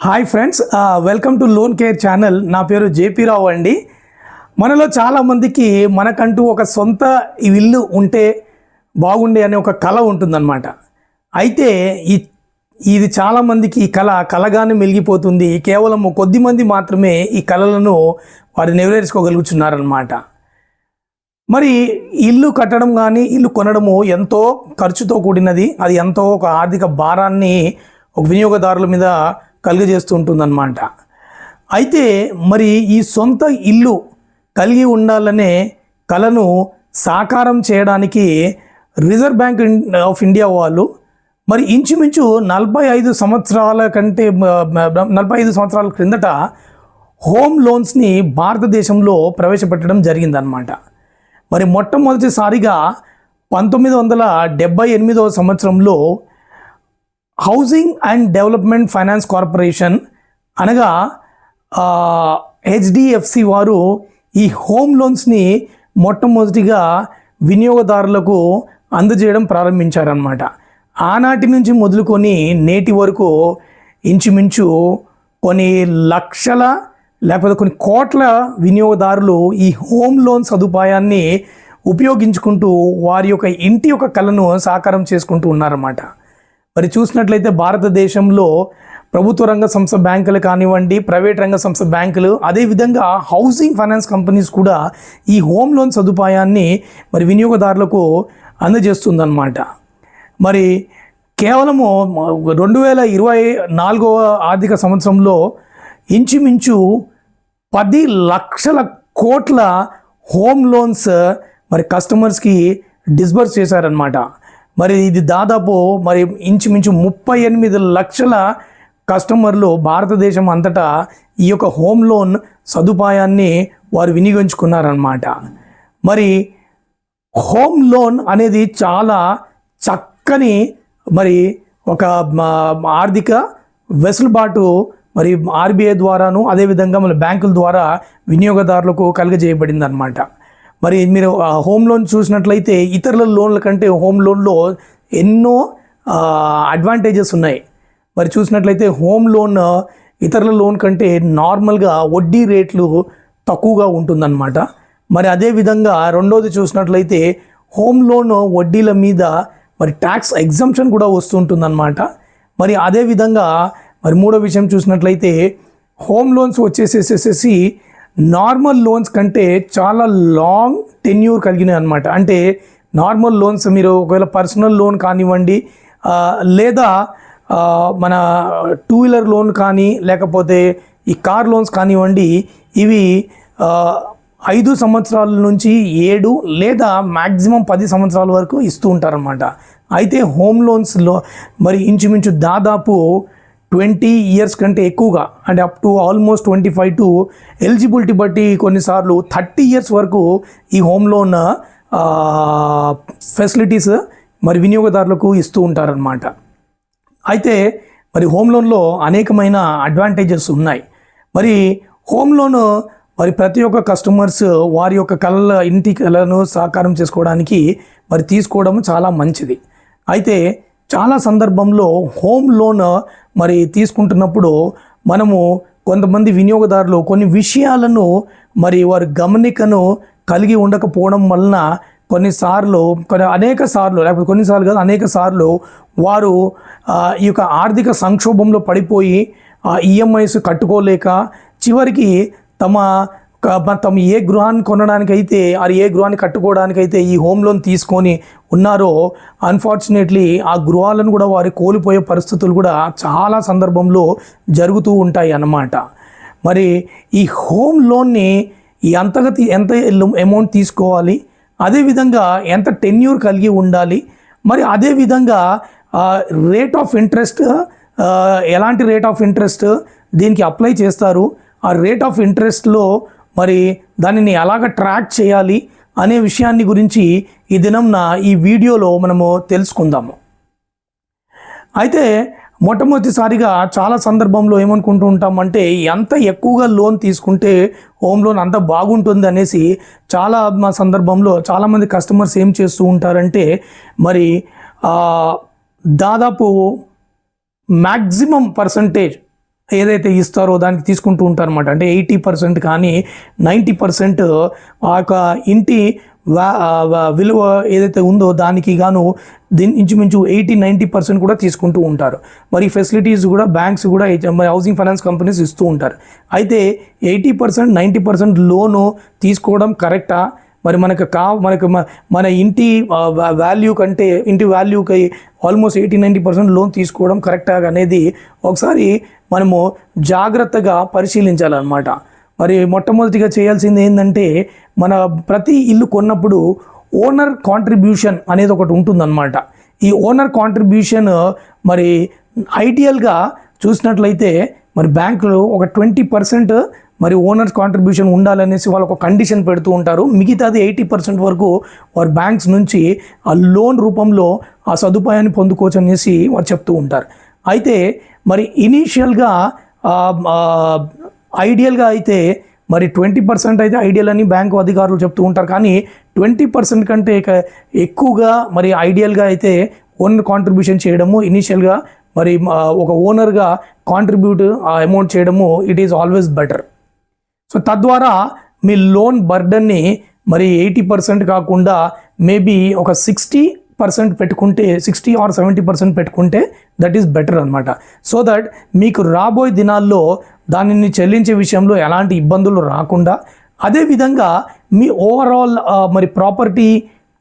Hi friends welcome to loan care channel నా పేరు JP రావు అండి. మనలో చాలామందికి మనకంటూ ఒక సొంత ఇల్లు ఉంటే బాగుండే అనే ఒక కళ ఉంటుందన్నమాట. అయితే ఈ ఇది చాలామందికి ఈ కళ కలగానే మెలిగిపోతుంది. కేవలం కొద్ది మంది మాత్రమే ఈ కళలను వారు నెరవేర్చుకోగలుగుతున్నారనమాట మరి ఇల్లు కట్టడం కానీ ఇల్లు కొనడము ఎంతో ఖర్చుతో కూడినది. అది ఎంతో ఒక ఆర్థిక భారాన్ని ఒక వినియోగదారుల మీద కలుగజేస్తూ ఉంటుందన్నమాట అయితే మరి ఈ సొంత ఇల్లు కలిగి ఉండాలనే కలను సాకారం చేయడానికి రిజర్వ్ బ్యాంక్ ఆఫ్ ఇండియా వాళ్ళు మరి ఇంచుమించు నలభై ఐదు సంవత్సరాల కంటే నలభై ఐదు సంవత్సరాల క్రిందట హోమ్ లోన్స్ని భారతదేశంలో ప్రవేశపెట్టడం జరిగిందనమాట మరి మొట్టమొదటిసారిగా పంతొమ్మిది వందల డెబ్బై ఎనిమిదవ సంవత్సరంలో housing and development finance corporation అనగా హెచ్డిఎఫ్సి వారు ఈ హోమ్ లోన్స్ని మొట్టమొదటిగా వినియోగదారులకు అందజేయడం ప్రారంభించారనమాట ఆనాటి నుంచి మొదలుకొని నేటి వరకు ఇంచుమించు కొన్ని లక్షల లేకపోతే కొన్ని కోట్ల వినియోగదారులు ఈ హోమ్ లోన్ సదుపాయాన్ని ఉపయోగించుకుంటూ వారి యొక్క ఇంటి యొక్క కళను సాకారం చేసుకుంటూ ఉన్నారన్నమాట. మరి చూసినట్లయితే భారతదేశంలో ప్రభుత్వ రంగ సంస్థ బ్యాంకులు కానివ్వండి ప్రైవేట్ రంగ సంస్థ బ్యాంకులు అదేవిధంగా హౌసింగ్ ఫైనాన్స్ కంపెనీస్ కూడా ఈ హోమ్ లోన్ సదుపాయాన్ని మరి వినియోగదారులకు అందజేస్తుందన్నమాట. మరి కేవలము రెండు వేల ఇరవై నాలుగవ ఆర్థిక సంవత్సరంలో ఇంచుమించు పది లక్షల కోట్ల హోమ్ లోన్స్ మరి కస్టమర్స్కి డిస్బర్స్ చేశారనమాట మరి ఇది దాదాపు మరి ఇంచుమించు ముప్పై ఎనిమిది లక్షల కస్టమర్లు భారతదేశం అంతటా ఈ యొక్క హోమ్ లోన్ సదుపాయాన్ని వారు వినియోగించుకున్నారనమాట మరి హోమ్ లోన్ అనేది చాలా చక్కని మరి ఒక ఆర్థిక వెసులుబాటు మరి ఆర్బీఐ ద్వారాను అదేవిధంగా మన బ్యాంకుల ద్వారా వినియోగదారులకు కలుగజేయబడింది అనమాట మరి మీరు ఆ హోమ్ లోన్ చూసినట్లయితే ఇతరుల లోన్ల కంటే హోమ్ లోన్లో ఎన్నో అడ్వాంటేజెస్ ఉన్నాయి. మరి చూసినట్లయితే హోమ్ లోన్ ఇతరుల లోన్ కంటే నార్మల్గా వడ్డీ రేట్లు తక్కువగా ఉంటుందన్నమాట. మరి అదే విధంగా రెండోది చూసినట్లయితే హోమ్ లోన్ వడ్డీల మీద మరి ట్యాక్స్ ఎగ్జంప్షన్ కూడా వస్తుంటుందన్నమాట మరి అదే విధంగా మరి మూడో విషయం చూసినట్లయితే హోమ్ లోన్స్ వచ్చేసేసేసి నార్మల్ లోన్స్ కంటే చాలా లాంగ్ టెన్యూర్ కలిగినాయి అనమాట అంటే నార్మల్ లోన్స్ మీరు ఒకవేళ పర్సనల్ లోన్ కానివ్వండి లేదా మన టూ వీలర్ లోన్ కానీ లేకపోతే ఈ కార్ లోన్స్ కానివ్వండి ఇవి ఐదు సంవత్సరాల నుంచి ఏడు లేదా మ్యాక్సిమం పది సంవత్సరాల వరకు ఇస్తూ ఉంటారనమాట అయితే హోమ్ లోన్స్లో మరి ఇంచుమించు దాదాపు ట్వంటీ ఇయర్స్ కంటే ఎక్కువగా అంటే up to almost twenty five to eligibility బట్టి కొన్నిసార్లు థర్టీ ఇయర్స్ వరకు ఈ హోమ్ లోన్ ఫెసిలిటీస్ మరి వినియోగదారులకు ఇస్తూ ఉంటారనమాట అయితే మరి హోమ్ లోన్లో అనేకమైన అడ్వాంటేజెస్ ఉన్నాయి. మరి హోమ్ లోన్ మరి ప్రతి ఒక్క కస్టమర్స్ వారి యొక్క కళల ఇంటి కళలను సాకారం చేసుకోవడానికి మరి తీసుకోవడం చాలా మంచిది. అయితే చాలా సందర్భంలో హోమ్ లోన్ మరి తీసుకుంటున్నప్పుడు మనము కొంతమంది వినియోగదారులు కొన్ని విషయాలను మరి వారి గమనికను కలిగి ఉండకపోవడం వలన కొన్నిసార్లు కొన్ని అనేక సార్లు లేకపోతే కొన్నిసార్లు కాదు అనేక సార్లు వారు ఈ యొక్క ఆర్థిక సంక్షోభంలో పడిపోయి ఈఎంఐస్ కట్టుకోలేక చివరికి తమ తమ ఏ గృహాన్ని కొనడానికైతే అది ఏ గృహాన్ని కట్టుకోవడానికైతే ఈ హోమ్ లోన్ తీసుకొని ఉన్నారో అన్ఫార్చునేట్లీ ఆ గృహాలను కూడా వారు కోల్పోయే పరిస్థితులు కూడా చాలా సందర్భంలో జరుగుతూ ఉంటాయి అన్నమాట. మరి ఈ హోమ్ లోన్ని ఎంతగా తీ- ఎంత అమౌంట్ తీసుకోవాలి? అదేవిధంగా ఎంత టెన్యూర్ కలిగి ఉండాలి? మరి అదేవిధంగా రేట్ ఆఫ్ ఇంట్రెస్ట్ ఎలాంటి రేట్ ఆఫ్ ఇంట్రెస్ట్ దీనికి అప్లై చేస్తారు? ఆ రేట్ ఆఫ్ ఇంట్రెస్ట్లో మరి దానిని ఎలాగ ట్రాక్ చేయాలి అనే విషయాన్ని గురించి ఈ దినంన ఈ వీడియోలో మనము తెలుసుకుందాము. అయితే మొట్టమొదటిసారిగా చాలా సందర్భంలో ఏమనుకుంటూ ఉంటామంటే ఎంత ఎక్కువగా లోన్ తీసుకుంటే హోమ్ లోన్ అంత బాగుంటుంది అనేసి చాలా మా సందర్భంలో చాలామంది కస్టమర్స్ ఏం చేస్తూ ఉంటారంటే మరి దాదాపు మ్యాక్సిమం పర్సంటేజ్ ఏదైతే ఇస్తారో దానికి తీసుకుంటూ ఉంటారన్నమాట. అంటే ఎయిటీ పర్సెంట్ కానీ నైంటీ పర్సెంట్ ఆ యొక్క ఇంటి విలువ ఏదైతే ఉందో దానికి గాను దీని ఇంచుమించు ఎయిటీ నైంటీ పర్సెంట్ కూడా తీసుకుంటూ ఉంటారు. మరి ఫెసిలిటీస్ కూడా బ్యాంక్స్ కూడా మరి హౌసింగ్ ఫైనాన్స్ కంపెనీస్ ఇస్తూ ఉంటారు. అయితే eighty percent ninety percent loan తీసుకోవడం కరెక్టా? మరి మనకు కా మనకు మన ఇంటి వాల్యూ కంటే ఇంటి వాల్యూకి almost eighty ninety percent loan తీసుకోవడం కరెక్టా అనేది ఒకసారి మనము జాగ్రత్తగా పరిశీలించాలన్నమాట. మరి మొట్టమొదటిగా చేయాల్సింది ఏంటంటే మన ప్రతి ఇల్లు కొన్నప్పుడు ఓనర్ కాంట్రిబ్యూషన్ అనేది ఒకటి ఉంటుందన్నమాట. ఈ ఓనర్ కాంట్రిబ్యూషన్ మరి ఐడియల్గా చూసినట్లయితే మరి బ్యాంకులు ఒక ట్వంటీ పర్సెంట్ మరి ఓనర్స్ కాంట్రిబ్యూషన్ ఉండాలనేసి వాళ్ళు ఒక కండిషన్ పెడుతూ ఉంటారు. మిగతాది ఎయిటీ పర్సెంట్ వరకు వారు బ్యాంక్స్ నుంచి ఆ లోన్ రూపంలో ఆ సదుపాయాన్ని పొందుకోవచ్చు అనేసి వారు చెప్తూ ఉంటారు. అయితే మరి ఇనీషియల్గా ఐడియల్గా అయితే మరి ట్వంటీ పర్సెంట్ అయితే ఐడియల్ అని బ్యాంకు అధికారులు చెప్తూ ఉంటారు. కానీ ట్వంటీ పర్సెంట్ కంటే ఎక్కువగా మరి ఐడియల్గా అయితే ఓనర్ కాంట్రిబ్యూషన్ చేయడము ఇనీషియల్గా మరి ఒక ఓనర్గా కాంట్రిబ్యూట్ అమౌంట్ చేయడము it is always better so తద్వారా మీ లోన్ బర్డన్ని మరి ఎయిటీ పర్సెంట్ కాకుండా మేబీ ఒక సిక్స్టీ పర్సెంట్ పెట్టుకుంటే సిక్స్టీ ఆర్ సెవెంటీ పర్సెంట్ పెట్టుకుంటే దట్ ఈస్ బెటర్ అనమాట సో దట్ మీకు రాబోయే దినాల్లో దానిని చెల్లించే విషయంలో ఎలాంటి ఇబ్బందులు రాకుండా అదేవిధంగా మీ ఓవరాల్ మరి ప్రాపర్టీ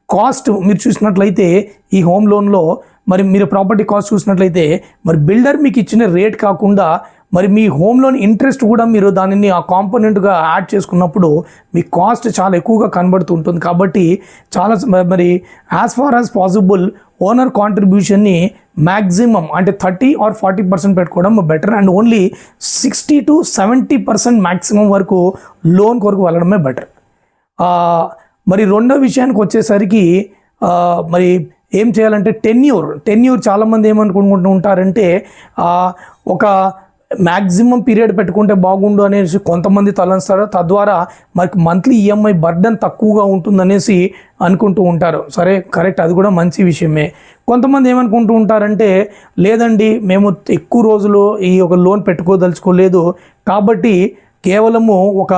కాస్ట్ మీరు చూసినట్లయితే ఈ హోమ్ లోన్లో మరి మీరు ప్రాపర్టీ కాస్ట్ చూసినట్లయితే మరి బిల్డర్ మీకు ఇచ్చిన రేట్ కాకుండా మరి మీ హోమ్ లోన్ ఇంట్రెస్ట్ కూడా మీరు దానిని ఆ కాంపోనెంట్గా యాడ్ చేసుకున్నప్పుడు మీ కాస్ట్ చాలా ఎక్కువగా కనబడుతూ ఉంటుంది. కాబట్టి చాలా మరి as far as possible owner కాంట్రిబ్యూషన్ని maximum అంటే థర్టీ ఆర్ ఫార్టీ పర్సెంట్ పెట్టుకోవడం better and only sixty to seventy percent maximum వరకు లోన్ కొరకు వెళ్ళడమే బెటర్ మరి రెండో విషయానికి వచ్చేసరికి మరి ఏం చేయాలంటే టెన్యూర్ టెన్యూర్ చాలామంది ఏమనుకుంటూ ఉంటారంటే ఒక మ్యాక్సిమం పీరియడ్ పెట్టుకుంటే బాగుండు అనేసి కొంతమంది తలంస్తారు తద్వారా మనకి మంత్లీ ఈఎంఐ బర్డన్ తక్కువగా ఉంటుందనేసి అనుకుంటూ ఉంటారు. సరే కరెక్ట్. అది కూడా మంచి విషయమే. కొంతమంది ఏమనుకుంటూ ఉంటారంటే లేదండి మేము ఎక్కువ రోజులు ఈ ఒక లోన్ పెట్టుకోదలుచుకోలేదు. కాబట్టి కేవలము ఒక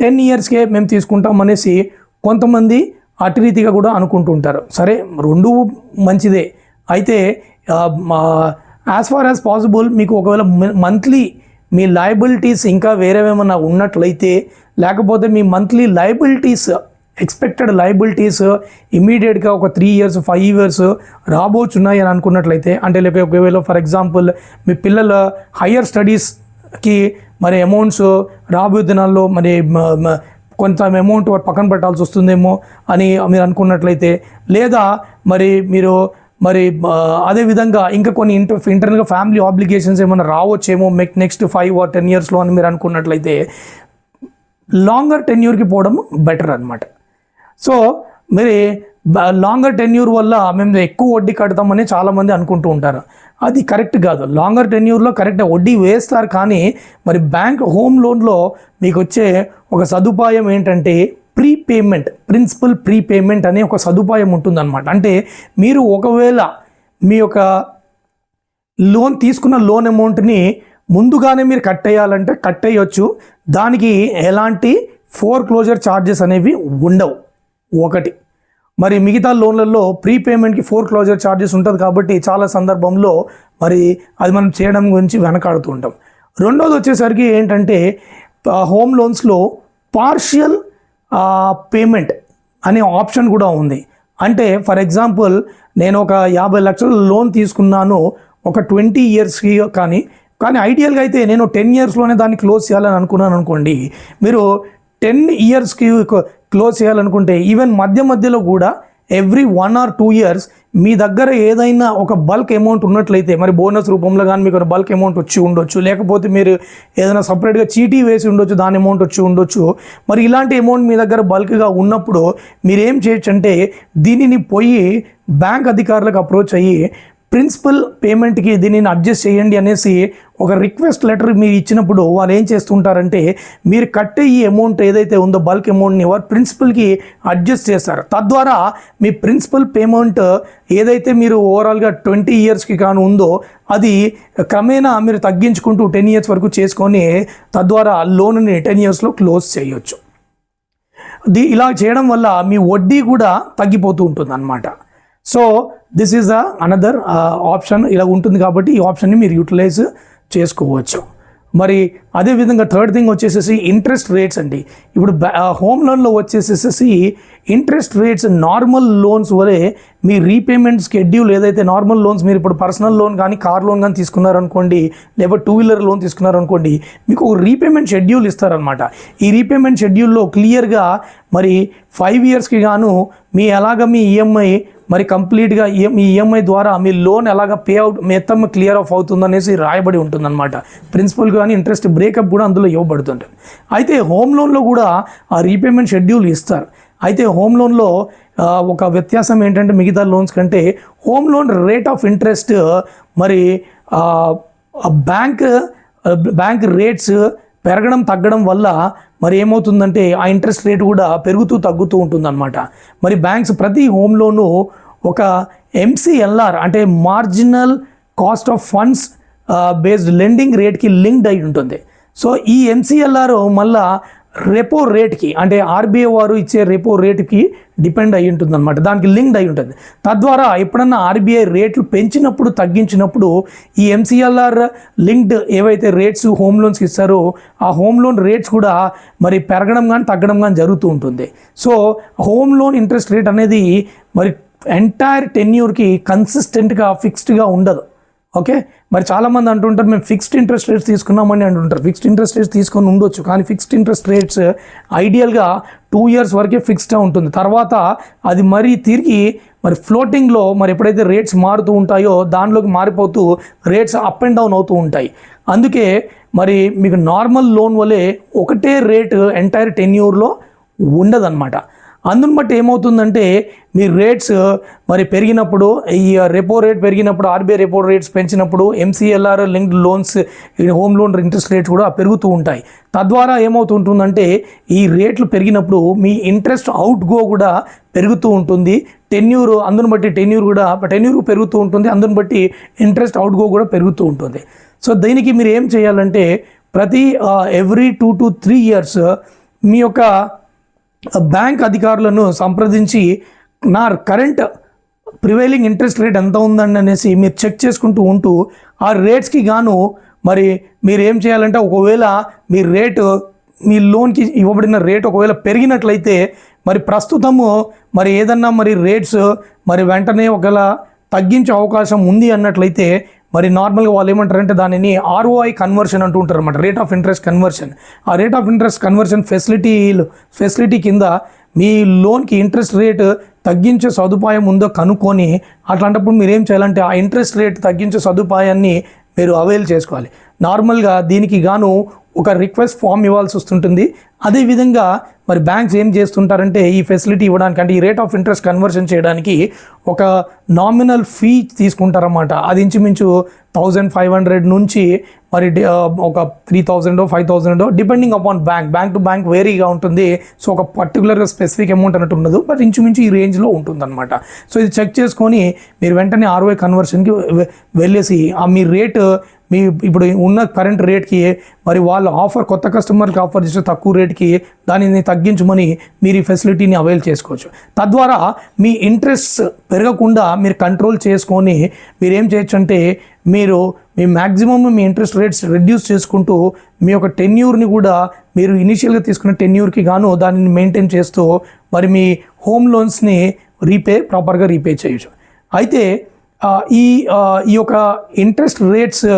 టెన్ ఇయర్స్కే మేము తీసుకుంటాం అనేసి కొంతమంది అటు రీతిగా కూడా అనుకుంటుంటారు సరే రెండు మంచిదే. అయితే యాజ్ ఫార్ యాజ్ పాసిబుల్ మీకు ఒకవేళ మంత్లీ మీ లయబిలిటీస్ ఇంకా వేరేవేమన్నా ఉన్నట్లయితే లేకపోతే మీ మంత్లీ లయబిలిటీస్ ఎక్స్పెక్టెడ్ లయబిలిటీస్ ఇమీడియట్గా ఒక త్రీ ఇయర్స్ ఫైవ్ ఇయర్స్ రాబోచున్నాయి అని అనుకున్నట్లయితే అంటే లేక ఒకవేళ ఫర్ ఎగ్జాంపుల్ మీ పిల్లల హయ్యర్ స్టడీస్కి మరి అమౌంట్స్ రాబోయే దినాల్లో మరి కొంత అమౌంట్ పక్కన పెట్టాల్సి వస్తుందేమో అని మీరు అనుకున్నట్లయితే లేదా మరి మీరు మరి అదేవిధంగా అదే విధంగా ఇంకా కొన్ని ఇంటర్ ఇంటర్నల్గా ఫ్యామిలీ ఆబ్లిగేషన్స్ ఏమైనా రావచ్చేమో నెక్స్ట్ ఫైవ్ ఆర్ టెన్ ఇయర్స్లో అని మీరు అనుకున్నట్లయితే లాంగర్ టెన్యూర్కి పోవడం బెటర్ అనమాట సో మరి లాంగర్ టెన్యూర్ వల్ల మేము ఎక్కువ వడ్డీ కడతామని చాలామంది అనుకుంటూ ఉంటారు. అది కరెక్ట్ కాదు. లాంగర్ టెన్యూర్లో కరెక్ట్ వడ్డీ వేస్తారు కానీ మరి బ్యాంక్ హోమ్ లోన్లో మీకు వచ్చే ఒక సదుపాయం ఏంటంటే ప్రీ పేమెంట్ ప్రిన్సిపల్ ప్రీపేమెంట్ అనే ఒక సదుపాయం ఉంటుందన్నమాట. అంటే మీరు ఒకవేళ మీ యొక్క లోన్ తీసుకున్న లోన్ అమౌంట్ని ముందుగానే మీరు కట్ అయ్యాలంటే కట్ అయ్యొచ్చు దానికి ఎలాంటి ఫోర్ క్లోజర్ ఛార్జెస్ అనేవి ఉండవు. ఒకటి. మరి మిగతా లోన్లలో ప్రీపేమెంట్కి ఫోర్ క్లోజర్ ఛార్జెస్ ఉంటుంది కాబట్టి చాలా సందర్భంలో మరి అది మనం చేయడం గురించి వెనకాడుతూ ఉంటాం. రెండోది వచ్చేసరికి ఏంటంటే హోమ్ లోన్స్లో పార్షియల్ పేమెంట్ అనే ఆప్షన్ కూడా ఉంది. అంటే ఫర్ ఎగ్జాంపుల్ నేను ఒక యాభై లక్షల లోన్ తీసుకున్నాను ఒక ట్వంటీ ఇయర్స్కి కానీ కానీ ఐడియల్గా అయితే నేను టెన్ ఇయర్స్లోనే దాన్ని క్లోజ్ చేయాలని అనుకున్నాను అనుకోండి. మీరు టెన్ ఇయర్స్కి క్లోజ్ చేయాలనుకుంటే ఈవెన్ మధ్య మధ్యలో కూడా every one or two years మీ దగ్గర ఏదైనా ఒక బల్క్ అమౌంట్ ఉన్నట్లయితే మరి బోనస్ రూపంలో కానీ మీకు బల్క్ అమౌంట్ వచ్చి ఉండొచ్చు లేకపోతే మీరు ఏదైనా సపరేట్గా చీటీ వేసి ఉండొచ్చు దాని అమౌంట్ వచ్చి ఉండొచ్చు మరి ఇలాంటి అమౌంట్ మీ దగ్గర బల్క్గా ఉన్నప్పుడు మీరేం చేయొచ్చు అంటే దీనిని పోయి బ్యాంక్ అధికారులకు అప్రోచ్ అయ్యి ప్రిన్సిపల్ పేమెంట్కి దీనిని అడ్జస్ట్ చేయండి అనేసి ఒక రిక్వెస్ట్ లెటర్ మీరు ఇచ్చినప్పుడు వాళ్ళు ఏం చేస్తుంటారంటే మీరు కట్టే ఈ అమౌంట్ ఏదైతే ఉందో బల్క్ అమౌంట్ని వారు ప్రిన్సిపల్కి అడ్జస్ట్ చేస్తారు తద్వారా మీ ప్రిన్సిపల్ పేమెంట్ ఏదైతే మీరు ఓవరాల్గా ట్వంటీ ఇయర్స్కి కాను ఉందో అది క్రమేణా మీరు తగ్గించుకుంటూ టెన్ ఇయర్స్ వరకు చేసుకొని తద్వారా లోన్ని టెన్ ఇయర్స్లో క్లోజ్ చేయొచ్చు. ది ఇలా చేయడం వల్ల మీ వడ్డీ కూడా తగ్గిపోతూ ఉంటుంది అన్నమాట so this is the another option ఇలా ఉంటుంది కాబట్టి ఈ ఆప్షన్ని మీరు యూటిలైజ్ చేసుకోవచ్చు. మరి అదేవిధంగా థర్డ్ థింగ్ వచ్చేసేసి ఇంట్రెస్ట్ రేట్స్ అండి. ఇప్పుడు హోమ్ లోన్లో వచ్చేసేసి ఇంట్రెస్ట్ రేట్స్ నార్మల్ లోన్స్ వలె మీ రీపేమెంట్ షెడ్యూల్ ఏదైతే నార్మల్ లోన్స్ మీరు ఇప్పుడు పర్సనల్ లోన్ కానీ కార్ లోన్ కానీ తీసుకున్నారనుకోండి లేకపోతే టూ వీలర్ లోన్ తీసుకున్నారనుకోండి మీకు ఒక రీపేమెంట్ షెడ్యూల్ ఇస్తారనమాట ఈ రీపేమెంట్ షెడ్యూల్లో క్లియర్గా మరి ఫైవ్ ఇయర్స్కి గాను మీ ఎలాగ మీ ఈఎంఐ మరి కంప్లీట్గా ఈ- మీ ఈఎంఐ ద్వారా మీ లోన్ ఎలాగ పే అవుట్ మొత్తం క్లియర్ ఆఫ్ అవుతుందనేసి రాయబడి ఉంటుందన్నమాట. ప్రిన్సిపల్ కానీ ఇంట్రెస్ట్ బ్రేకప్ కూడా అందులో ఇవ్వబడుతుంటుంది. అయితే హోమ్ లోన్లో కూడా ఆ రీపేమెంట్ షెడ్యూల్ ఇస్తారు. అయితే హోమ్ లోన్లో ఒక వ్యత్యాసం ఏంటంటే మిగతా లోన్స్ కంటే home loan rate of interest మరి బ్యాంక్ బ్యాంక్ రేట్స్ పెరగడం తగ్గడం వల్ల మరి ఏమవుతుందంటే ఆ ఇంట్రెస్ట్ రేట్ కూడా పెరుగుతూ తగ్గుతూ ఉంటుందన్నమాట. మరి బ్యాంక్స్ ప్రతి హోమ్ లోను ఒక ఎంసీఎల్ఆర్ అంటే marginal cost of funds based lending రేట్కి లింక్డ్ అయి ఉంటుంది. సో ఈ ఎంసీఎల్ఆర్ మళ్ళా రెపో రేట్కి అంటే ఆర్బీఐ వారు ఇచ్చే రెపో రేట్కి డిపెండ్ అయి ఉంటుంది అనమాట దానికి లింక్డ్ అయి ఉంటుంది. తద్వారా ఎప్పుడన్నా ఆర్బీఐ రేట్లు పెంచినప్పుడు తగ్గించినప్పుడు ఈ ఎంసీఎల్ఆర్ లింక్డ్ ఏవైతే రేట్స్ హోమ్ లోన్స్కి ఇస్తారో ఆ హోమ్ లోన్ రేట్స్ కూడా మరి పెరగడం కానీ తగ్గడం కానీ జరుగుతూ ఉంటుంది. So home loan interest rate అనేది మరి ఎంటైర్ టెన్యూర్కి కన్సిస్టెంట్గా ఫిక్స్డ్గా ఉండదు. ఓకే? మరి చాలామంది అంటుంటారు మేము ఫిక్స్డ్ ఇంట్రెస్ట్ రేట్స్ తీసుకున్నామని అంటుంటారు. ఫిక్స్డ్ ఇంట్రెస్ట్ రేట్స్ తీసుకొని ఉండొచ్చు కానీ ఫిక్స్డ్ ఇంట్రెస్ట్ రేట్స్ ఐడియల్గా టూ ఇయర్స్ వరకే ఫిక్స్డ్గా ఉంటుంది. తర్వాత అది మరి తిరిగి మరి ఫ్లోటింగ్లో మరి ఎప్పుడైతే రేట్స్ మారుతూ ఉంటాయో దానిలోకి మారిపోతూ రేట్స్ అప్ అండ్ డౌన్ అవుతూ ఉంటాయి. అందుకే మరి మీకు నార్మల్ లోన్ వలె ఒకటే రేటు ఎంటైర్ టెన్యూర్లో ఉండదన్నమాట. అందును బట్టి ఏమవుతుందంటే మీ రేట్స్ మరి పెరిగినప్పుడు ఈ రెపో రేట్ పెరిగినప్పుడు ఆర్బీఐ రెపో రేట్స్ పెంచినప్పుడు MCLR linked loans home loan interest rates కూడా పెరుగుతూ ఉంటాయి. తద్వారా ఏమవుతుంటుందంటే ఈ రేట్లు పెరిగినప్పుడు మీ ఇంట్రెస్ట్ అవుట్ గో కూడా పెరుగుతూ ఉంటుంది. టెన్యూర్ అందును బట్టి టెన్యూర్ కూడా టెన్యూర్ పెరుగుతూ ఉంటుంది. అందును బట్టి ఇంట్రెస్ట్ అవుట్ గో కూడా పెరుగుతూ ఉంటుంది. సో దీనికి మీరు ఏం చేయాలంటే ప్రతి every two to three years మీ యొక్క బ్యాంక్ అధికారులను సంప్రదించి నా కరెంట్ ప్రివైలింగ్ ఇంట్రెస్ట్ రేట్ ఎంత ఉందండి అనేసి మీరు చెక్ చేసుకుంటూ ఉంటూ ఆ రేట్స్కి గాను మరి మీరు ఏం చేయాలంటే ఒకవేళ మీ రేటు మీ లోన్కి ఇవ్వబడిన రేట్ ఒకవేళ పెరిగినట్లయితే మరి ప్రస్తుతము మరి ఏదన్నా మరి రేట్స్ మరి వెంటనే ఒకవేళ తగ్గించే అవకాశం ఉంది అన్నట్లయితే మరి నార్మల్గా వాళ్ళు ఏమంటారంటే దానిని ఆర్ఓఐ కన్వర్షన్ అంటూ ఉంటారు అనమాట రేట్ ఆఫ్ ఇంట్రెస్ట్ కన్వర్షన్ ఆ రేట్ ఆఫ్ ఇంట్రెస్ట్ కన్వర్షన్ ఫెసిలిటీలు ఫెసిలిటీ కింద మీ లోన్కి ఇంట్రెస్ట్ రేట్ తగ్గించే సదుపాయం ఉందో కనుక్కొని అట్లాంటప్పుడు మీరు ఏం చేయాలంటే ఆ ఇంట్రెస్ట్ రేట్ తగ్గించే సదుపాయాన్ని మీరు అవైల్ చేసుకోవాలి. నార్మల్గా దీనికి గాను ఒక రిక్వెస్ట్ ఫామ్ ఇవ్వాల్సి వస్తుంటుంది. అదేవిధంగా మరి బ్యాంక్స్ ఏం చేస్తుంటారంటే ఈ ఫెసిలిటీ ఇవ్వడానికి అంటే ఈ రేట్ ఆఫ్ ఇంట్రెస్ట్ కన్వర్షన్ చేయడానికి ఒక నామినల్ ఫీ తీసుకుంటారన్నమాట. అది ఇంచుమించు థౌజండ్ ఫైవ్ హండ్రెడ్ నుంచి మరి ఒక three thousand five thousand depending upon bank bank to bank వేరీగా ఉంటుంది. సో ఒక పర్టికులర్గా స్పెసిఫిక్ అమౌంట్ అన్నట్టు ఉండదు. బట్ ఇంచుమించు ఈ రేంజ్లో ఉంటుందన్నమాట. సో ఇది చెక్ చేసుకొని మీరు వెంటనే ఆర్ఓఐ కన్వర్షన్కి వెళ్ళేసి ఆ మీ రేటు మీ ఇప్పుడు ఉన్న కరెంట్ రేట్కి మరి వాళ్ళు ఆఫర్ కొత్త కస్టమర్కి ఆఫర్ చేస్తే తక్కువ రేట్ రేట్కి దానిని తగ్గించమని మీరు ఈ ఫెసిలిటీని అవైల్ చేసుకోవచ్చు. తద్వారా మీ ఇంట్రెస్ట్ పెరగకుండా మీరు కంట్రోల్ చేసుకొని మీరు ఏం చేయొచ్చు అంటే మీరు మీ మ్యాక్సిమం మీ ఇంట్రెస్ట్ రేట్స్ రెడ్యూస్ చేసుకుంటూ మీ యొక్క టెన్యూర్ని కూడా మీరు ఇనిషియల్గా తీసుకున్న టెన్యూర్కి గాను దానిని మెయింటైన్ చేస్తూ మరి మీ హోమ్ లోన్స్ని రీపే ప్రాపర్గా రీపే చేయొచ్చు. అయితే ఈ ఈ యొక్క ఇంట్రెస్ట్ రేట్స్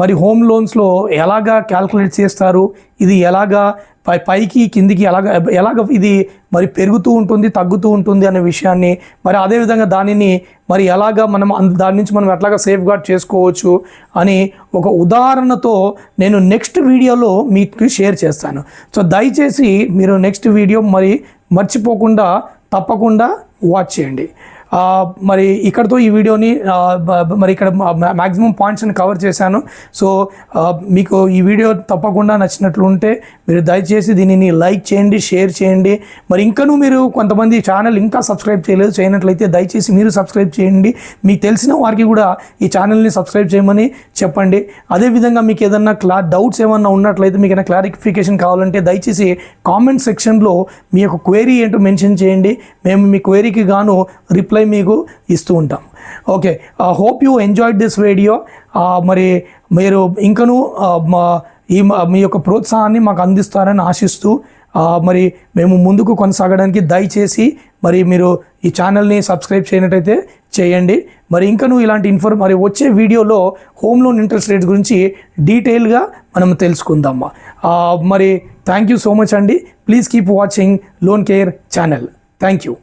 మరి హోమ్ లోన్స్లో ఎలాగా క్యాల్కులేట్ చేస్తారు? ఇది ఎలాగా పై పైకి కిందికి ఎలాగ ఎలాగ ఇది మరి పెరుగుతూ ఉంటుంది తగ్గుతూ ఉంటుంది అనే విషయాన్ని మరి అదేవిధంగా దానిని మరి ఎలాగా మనం అంద- దాని నుంచి మనం ఎట్లాగా సేఫ్ గార్డ్ చేసుకోవచ్చు అని ఒక ఉదాహరణతో నేను నెక్స్ట్ వీడియోలో మీకు షేర్ చేస్తాను. సో దయచేసి మీరు నెక్స్ట్ వీడియో మరి మర్చిపోకుండా తప్పకుండా వాచ్ చేయండి. మరి ఇక్కడతో ఈ వీడియోని మరి ఇక్కడ మ్యాక్సిమం పాయింట్స్ని కవర్ చేశాను. సో మీకు ఈ వీడియో తప్పకుండా నచ్చినట్లు ఉంటే మీరు దయచేసి దీనిని లైక్ చేయండి షేర్ చేయండి. మరి ఇంకనూ మీరు కొంతమంది ఛానల్ ఇంకా సబ్స్క్రైబ్ చేయలేదు చేయనట్లయితే దయచేసి మీరు సబ్స్క్రైబ్ చేయండి. మీకు తెలిసిన వారికి కూడా ఈ ఛానల్ని సబ్స్క్రైబ్ చేయమని చెప్పండి. అదేవిధంగా మీకు ఏదన్నా క్లా డౌట్స్ ఏమన్నా ఉన్నట్లయితే మీకు ఏదైనా క్లారిఫికేషన్ కావాలంటే దయచేసి కామెంట్ సెక్షన్లో మీ యొక్క క్వైరీ ఏంటో మెన్షన్ చేయండి. మేము మీ క్వైరీకి గాను రిప్లై మీకు ఇస్తూ ఉంటాం. Okay hope you enjoyed this video మరి మీరు ఇంకనూ మా ఈ మా- మీ యొక్క ప్రోత్సాహాన్ని మాకు అందిస్తారని ఆశిస్తూ మరి మేము ముందుకు కొనసాగడానికి దయచేసి మరి మీరు ఈ ఛానల్ని సబ్స్క్రైబ్ చేయనట్టయితే చేయండి. మరి ఇంకనూ ఇలాంటి ఇన్ఫర్ మరి వచ్చే వీడియోలో హోమ్ లోన్ ఇంట్రెస్ట్ రేట్ గురించి డీటెయిల్గా మనం తెలుసుకుందాం. మరి థ్యాంక్ యూ సో మచ్ అండి. Please keep watching Loan Care channel thank you